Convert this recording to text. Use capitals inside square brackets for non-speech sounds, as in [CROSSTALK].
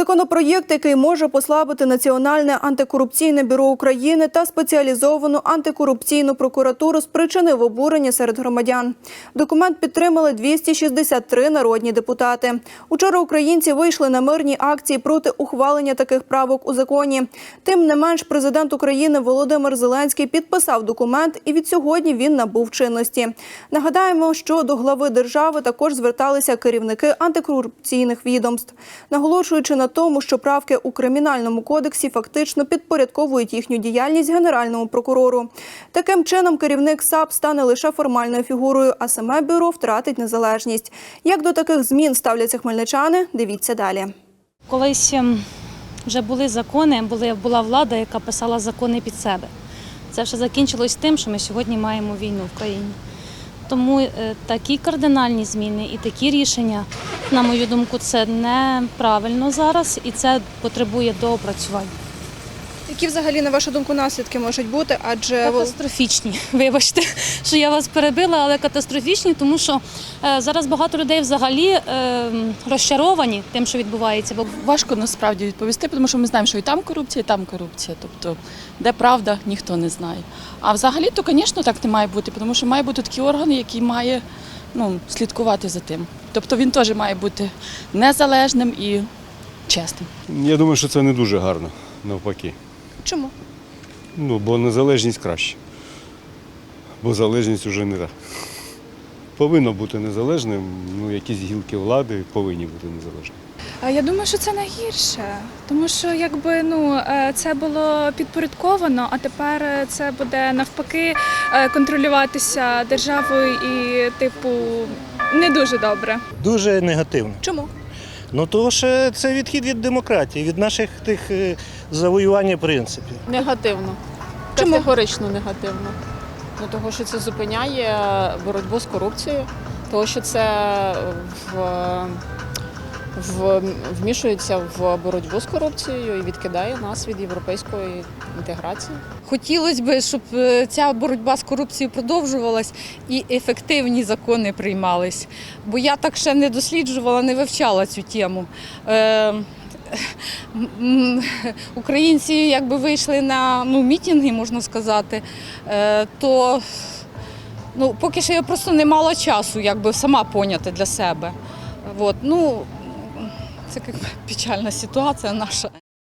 Законопроєкт, який може послабити Національне антикорупційне бюро України та спеціалізовану антикорупційну прокуратуру, спричинив обурення серед громадян. Документ підтримали 263 народні депутати. Учора українці вийшли на мирні акції проти ухвалення таких правок у законі. Тим не менш, президент України Володимир Зеленський підписав документ, і від сьогодні він набув чинності. Нагадаємо, що до глави держави також зверталися керівники антикорупційних відомств, наголошуючи на тому, що правки у кримінальному кодексі фактично підпорядковують їхню діяльність генеральному прокурору. Таким чином, керівник САП стане лише формальною фігурою, а саме бюро втратить незалежність. Як до таких змін ставляться хмельничани? Дивіться далі. Колись ем, вже були закони, були, була влада, яка писала закони під себе. Це все закінчилось тим, що ми сьогодні маємо війну в країні. Тому е, такі кардинальні зміни і такі рішення, на мою думку, це неправильно зараз і це потребує доопрацювання. Які взагалі, на вашу думку, наслідки можуть бути? Адже Катастрофічні. [LAUGHS] Вибачте, що я вас перебила, але катастрофічні, тому що е, зараз багато людей взагалі е, розчаровані тим, що відбувається. Бо Важко насправді відповісти, тому що ми знаємо, що і там корупція, і там корупція. Тобто, де правда, ніхто не знає. А взагалі, то, звісно, так не має бути, тому що має бути такий орган, який має ну, слідкувати за тим. Тобто він теж має бути незалежним і чесним. Я думаю, що це не дуже гарно, навпаки. Чому? Ну, бо незалежність краще. Бо залежність вже не так. Повинно бути незалежним, ну, якісь гілки влади повинні бути незалежними. А Я думаю, що це найгірше, тому що якби ну е, це було підпорядковано, а тепер е, це буде навпаки е, контролюватися державою і, типу, не дуже добре. Дуже негативно. Чому? Ну тому що це відхід від демократії, від наших тих завоювань, завоювання принципів. Негативно. Чому? Категорично негативно. Ну, того, що це зупиняє боротьбу з корупцією, того, що це в, вмішується в боротьбу з корупцією і відкидає нас від європейської інтеграції. Хотілося б, щоб е, ця боротьба з корупцією продовжувалась і ефективні закони приймались. Бо я так ще не досліджувала, не вивчала цю тему. Е, Українці якби вийшли на ну, мітинги, можна сказати, е, то ну, поки що я просто не мала часу якби, сама поняти для себе. От, ну, це як печальна ситуація наша.